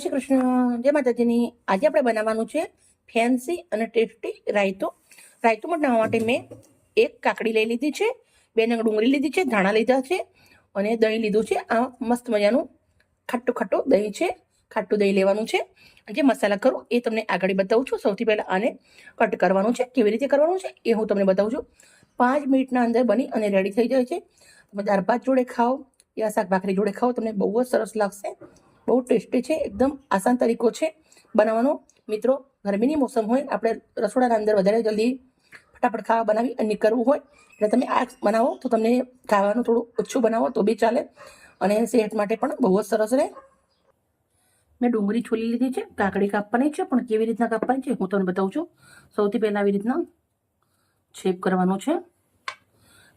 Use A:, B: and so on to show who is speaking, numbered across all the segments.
A: શ્રી કૃષ્ણ. જય માતાજીની. આજે આપણે બનાવવાનું છે ફેન્સી અને ટેસ્ટી રાયતો. રાયતો બનાવવા માટે મેં એક કાકડી લઈ લીધી છે, બે નંગ ડુંગળી લીધી છે, ધાણા લીધા છે અને દહીં લીધું છે. આ મસ્ત મજાનું ખાટું ખાટું દહીં છે. ખાટું દહીં લેવાનું છે. જે મસાલા કરું એ તમને આગળ બતાવું છું. સૌથી પહેલાં આને કટ કરવાનું છે. કેવી રીતે કરવાનું છે એ હું તમને બતાવું છું. પાંચ મિનિટના અંદર બની અને રેડી થઈ જાય છે. તમે દાળ ભાત જોડે ખાઓ યા શાક ભાખરી જોડે ખાઓ, તમને બહુ જ સરસ લાગશે. બહુ ટેસ્ટી છે, એકદમ આસાન તરીકો છે બનાવવાનો. મિત્રો, ગરમીની મોસમ હોય, આપણે રસોડાના અંદર વધારે જલ્દી ફટાફટ ખાવા બનાવી અને કરવું હોય, એટલે તમે આ બનાવો તો તમને ખાવાનું થોડું ઓછું બનાવો તો બી ચાલે અને સેહત માટે પણ બહુ જ સરસ રહે. મેં ડુંગળી છોલી લીધી છે, કાકડી કાપવાની છે, પણ કેવી રીતના કાપવાની છે હું તમને બતાવું છું. સૌથી પહેલાં આવી રીતના શેપ કરવાનો છે,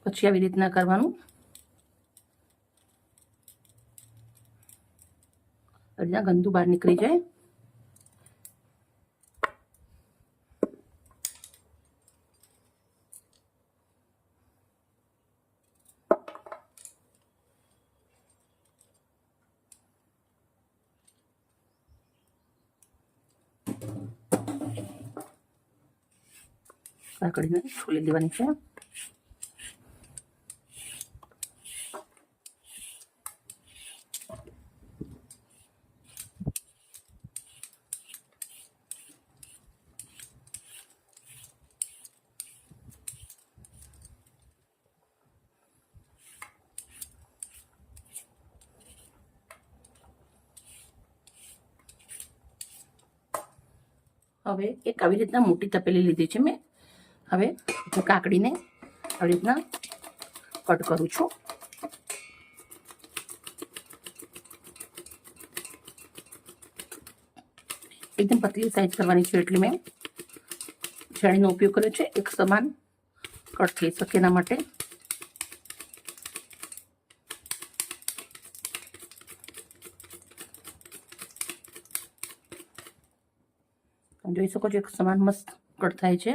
A: પછી આવી રીતના કરવાનું આવી રીતના ગંદુ બહાર નીકળી જાય. કાકડીને છોલી દેવાની છે. હવે એક આવી રીતના મોટી તપેલી લીધી છે મેં. હવે કાકડીને આવી રીતના કટ કરું છું. એકદમ પતલી સાઈઝ કરવાની છે એટલે મેં છેણીનો ઉપયોગ કર્યો છે. એક સમાન કટ થઈ શકે એના માટે. જોઈ શકો છો એક સમાન મસ્ત કટ થાય છે.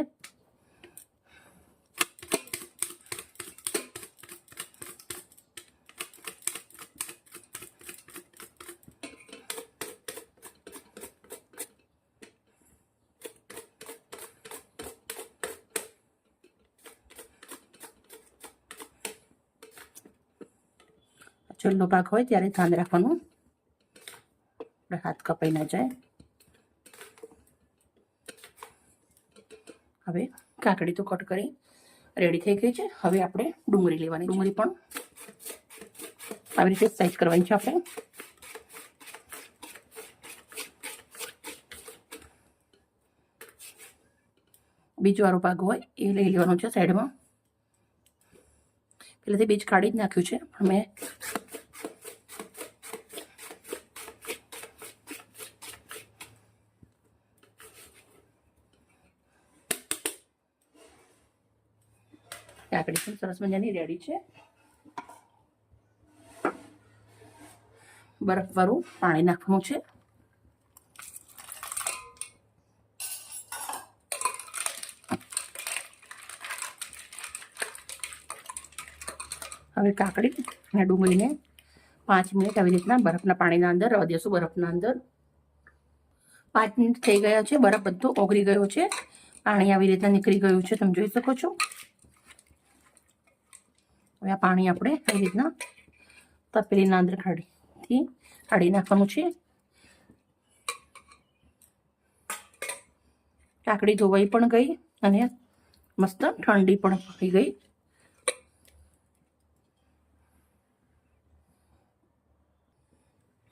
A: છેલ્લો ભાગ હોય ત્યારે ધ્યાન રાખવાનું. હાથ કપાઈ ના જાય. હવે કાકડી તો કટ કરી રેડી થઈ ગઈ છે. હવે આપણે ડુંગળી લેવાની ડુંગળી પણ. આવી રીતે સાઈઝ કરવાની છે આપણે. બીજો વાળો ભાગ હોય એ લઈ લેવાનો છે સાઈડમાં. પહેલાંથી બીજ કાઢી જ નાખ્યું છે. પણ મેં કાકડી પણ સરસ મજાની રેડી છે. બરફવાળું પાણી નાખવાનું છે. હવે કાકડી અને ડુંગળીને પાંચ મિનિટ આવી રીતના બરફના પાણીના અંદર, રવા દેશું બરફના અંદર. પાંચ મિનિટ થઈ ગયા છે, બરફ બધો ઓગળી ગયો છે. પાણી આવી રીતના નીકળી ગયું છે, તમે જોઈ શકો છો. હવે આ પાણી આપણે એવી રીતના તપેલીના અંદર કાઢીથી કાઢી નાખવાનું છે. કાકડી ધોવાઈ પણ ગઈ અને મસ્ત ઠંડી પણ થઈ ગઈ.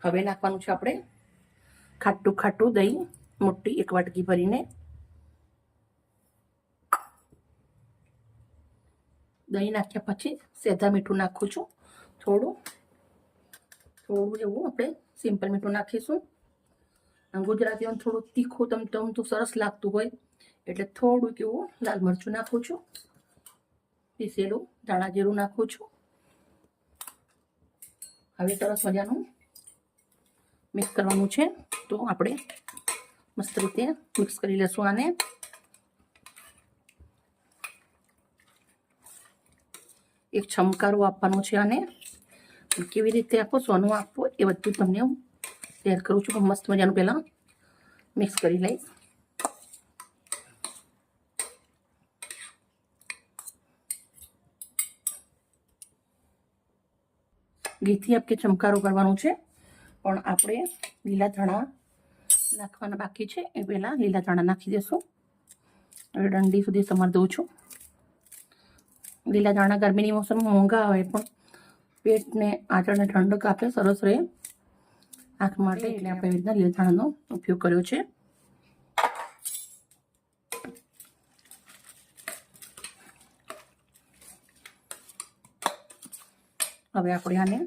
A: હવે નાખવાનું છે આપણે ખાટું ખાટું દહીં, મોટી એક વાટકી ભરીને. દહીં નાખ્યા પછી સેધા મીઠું નાખું છું. થોડું થોડું એવું આપણે સિમ્પલ મીઠું નાખીશું. ગુજરાતીઓને થોડું તીખું તમ તમ તો સરસ લાગતું હોય. એટલે થોડુંક એવું લાલ મરચું નાખું છું. પીસેલું ધાણા જીરું નાખું છું. હવે સરસ મજાનું મિક્સ કરવાનું છે. તો આપણે મસ્ત રીતે મિક્સ કરી લેશું આને. એક છમકારો આપવાનો છે આને. કેવી રીતે આપો, સોનું આપવો એ બધું તમને હું શેર કરું છું. મસ્ત મજાનું પહેલાં મિક્સ કરી લઈશ. ઘીથી આપકે ચમકારો કરવાનું છે. પણ આપણે લીલા ધાણા નાખવાના બાકી છે. એ પહેલાં લીલા ધાણા નાખી દેશું. હવે દંડી સુધી સમાર દઉં છું. લીલા ધાણા ગરમીની મોસમમાં મોંઘા આવે પણ પેટને આંચળને ઠંડક આપે, સરસ રહે. આંખ માટે એટલે આપણે એવી રીતના લીલા ધાણાનો ઉપયોગ કર્યો છે. હવે આપણે આને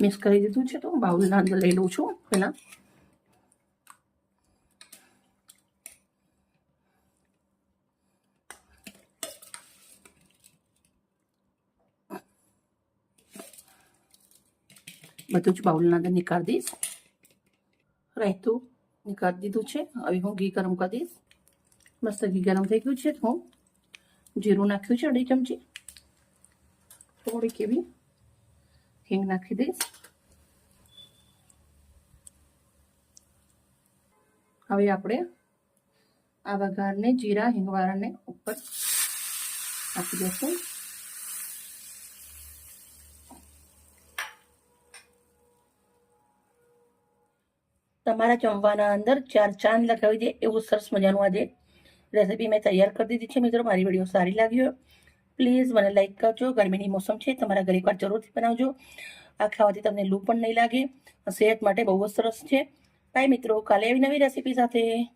A: મિક્સ કરી દીધું છે તો બાઉલના અંદર લઈ લઉં છું પહેલાં. બધું જ બાઉલના અંદર નીકાળી દઈશ. રાયતું નીકાળી દીધું છે. હવે હું ઘી ગરમ કરી દઈશ. મસ્ત ઘી ગરમ થઈ ગયું છે. હું જીરું નાખ્યું છે અઢી ચમચી. થોડીક એવી હિંગ નાખી દઈશ. હવે આપણે આ વઘારને જીરા, હિંગવાળાને ઉપર આપી દઈશું. તમારા જમવાના અંદર ચાર ચાંદ લગાવી દે એવું સરસ મજાનું આજે રેસીપી મેં તૈયાર કરી દીધી છે. મિત્રો, મારી વીડિયો સારી લાગ્યો પ્લીઝ મને લાઈક કરજો. ગરમીની મોસમ છે, તમારા ઘરે એકવાર જરૂરથી બનાવજો. આ ખાવાથી તમને લૂ પણ નહીં લાગે સેહત માટે બહુ જ સરસ છે. બાય મિત્રો, કાલે આવી નવી રેસીપી સાથે.